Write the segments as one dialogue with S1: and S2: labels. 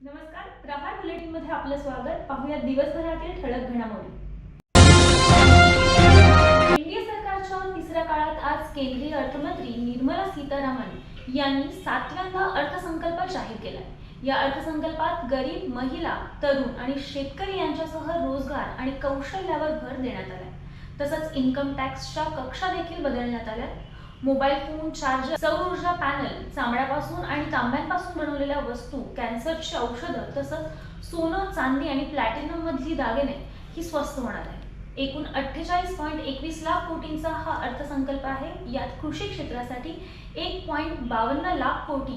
S1: नमस्कार प्रहार बुलेटिनमध्ये आपलं स्वागत. पाहूया दिवसभरातील ठळक घडामोडी. एनडीए सरकारच्या तिसऱ्या काळात आज केंद्रीय अर्थमंत्री निर्मला सीतारामन यांनी सातव्यांदा अर्थसंकल्प जाहीर केला या अर्थसंकल्पात गरीब महिला तरुण आणि शेतकरी यांच्यासह रोजगार आणि कौशल्यावर भर देण्यात आलाय. तसंच इन्कम टॅक्सच्या कक्षा देखील बदलण्यात आल्या मोबाईल फोन चार्जर सौर ऊर्जा पॅनल चामड्यापासून आणि तांब्यांपासून बनवलेल्या वस्तू कॅन्सरची औषधं तसंच सोनं चांदी आणि प्लॅटिनम मधली दागिने ही स्वस्त होणार आहे एकूण अठ्ठेचाळीस पॉईंट एकवीस लाख कोटींचा हा अर्थसंकल्प आहे. यात कृषी क्षेत्रासाठी एक पॉईंट बावन्न लाख कोटी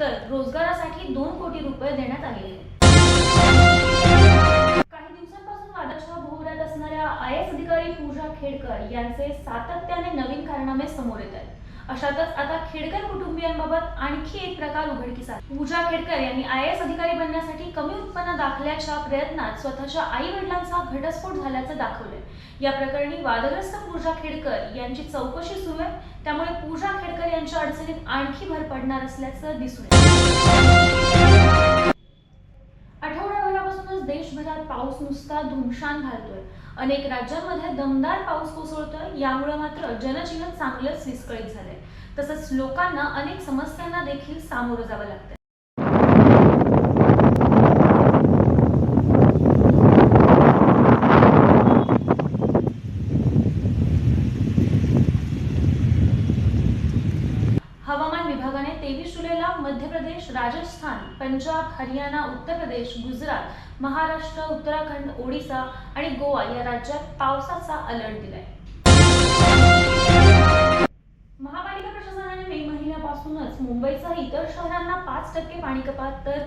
S1: तर रोजगारासाठी दोन कोटी रुपये देण्यात आले आहेत. काही दिवसांपासून वादाच्या भोवऱ्यात असणाऱ्या आय एस अधिकारी पूजा खेडकर यांचे सातत्याने नवीन कारनामे समोर येत अशातच आता खेडकर कुटुंबियांबाबत आणखी एक प्रकार उघडकीस आला. पूजा खेडकर यांनी आय एस अधिकारी बनण्यासाठी कमी उत्पन्न दाखल्याच्या प्रयत्नात स्वतःच्या आई वडिलांचा घटस्फोट झाल्याचं दाखवलंय. या प्रकरणी वादग्रस्त पूजा खेडकर यांची चौकशी सुरू आहे. त्यामुळे पूजा खेडकर यांच्या अडचणीत आणखी भर पडणार असल्याचं दिसून येतं पाऊस नुसता धुमशान घालतोय. अनेक राज्यांमध्ये दमदार पाऊस कोसळतोय यामुळे मात्र जनजीवन चांगलंच विस्कळीत झालंय. तसंच लोकांना अनेक समस्यांना देखील सामोरं जावं लागतंय. तेवीस जुलैला मध्य प्रदेश राजस्थान पंजाब हरियाणा उत्तर प्रदेश गुजरात महाराष्ट्र उत्तराखंड ओडिसा आणि गोवा या राज्यात पावसाचा अलर्ट दिलाय. महापालिका प्रशासनाने मे महिन्यापासूनच मुंबईसह इतर शहरांना पाच टक्के पाणी कपात तर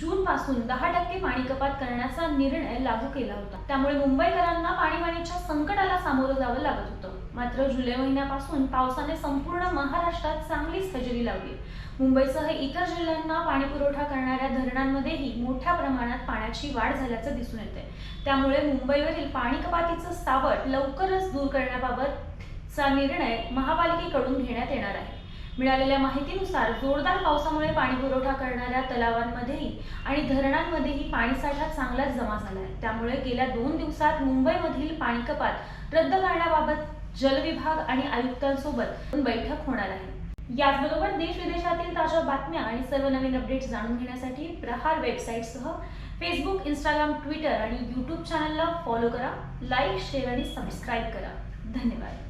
S1: जून पासून दहा टक्के पाणी कपात करण्याचा निर्णय लागू केला होता. त्यामुळे मुंबईकरांना आणीबाणीच्या संकटाला सामोरं जावं लागत होतं. मात्र जुलै महिन्यापासून पावसाने संपूर्ण महाराष्ट्रात चांगलीच हजेरी लावली. मुंबईसह इतर जिल्ह्यांना पाणी पुरवठा करणाऱ्या धरणांमध्येही मोठ्या प्रमाणात पाण्याची वाढ झाल्याचं दिसून येते त्यामुळे मुंबईवरील पाणी कपातीचं सावट लवकरच दूर करण्याबाबतचा निर्णय महापालिकेकडून घेण्यात येणार आहे. मिळालेल्या माहितीनुसार जोरदार पावसामुळे पाणी पुरवठा करणाऱ्या तलावांमध्येही आणि धरणांमध्येही पाणीसाठा चांगलाच जमा झाला आहे त्यामुळे गेल्या दोन दिवसात मुंबईमधील पाणी कपात रद्द करण्याबाबत जलविभाग आणि आयुक्तांसोबत बैठक होणार आहे. याचबरोबर देश विदेशातील ताज्या बातम्या आणि सर्व नवीन अपडेट्स जाणून घेण्यासाठी प्रहार वेबसाईटसह फेसबुक इंस्टाग्राम ट्विटर आणि यूट्यूब चॅनलला फॉलो करा लाईक शेअर आणि सबस्क्राईब करा. धन्यवाद.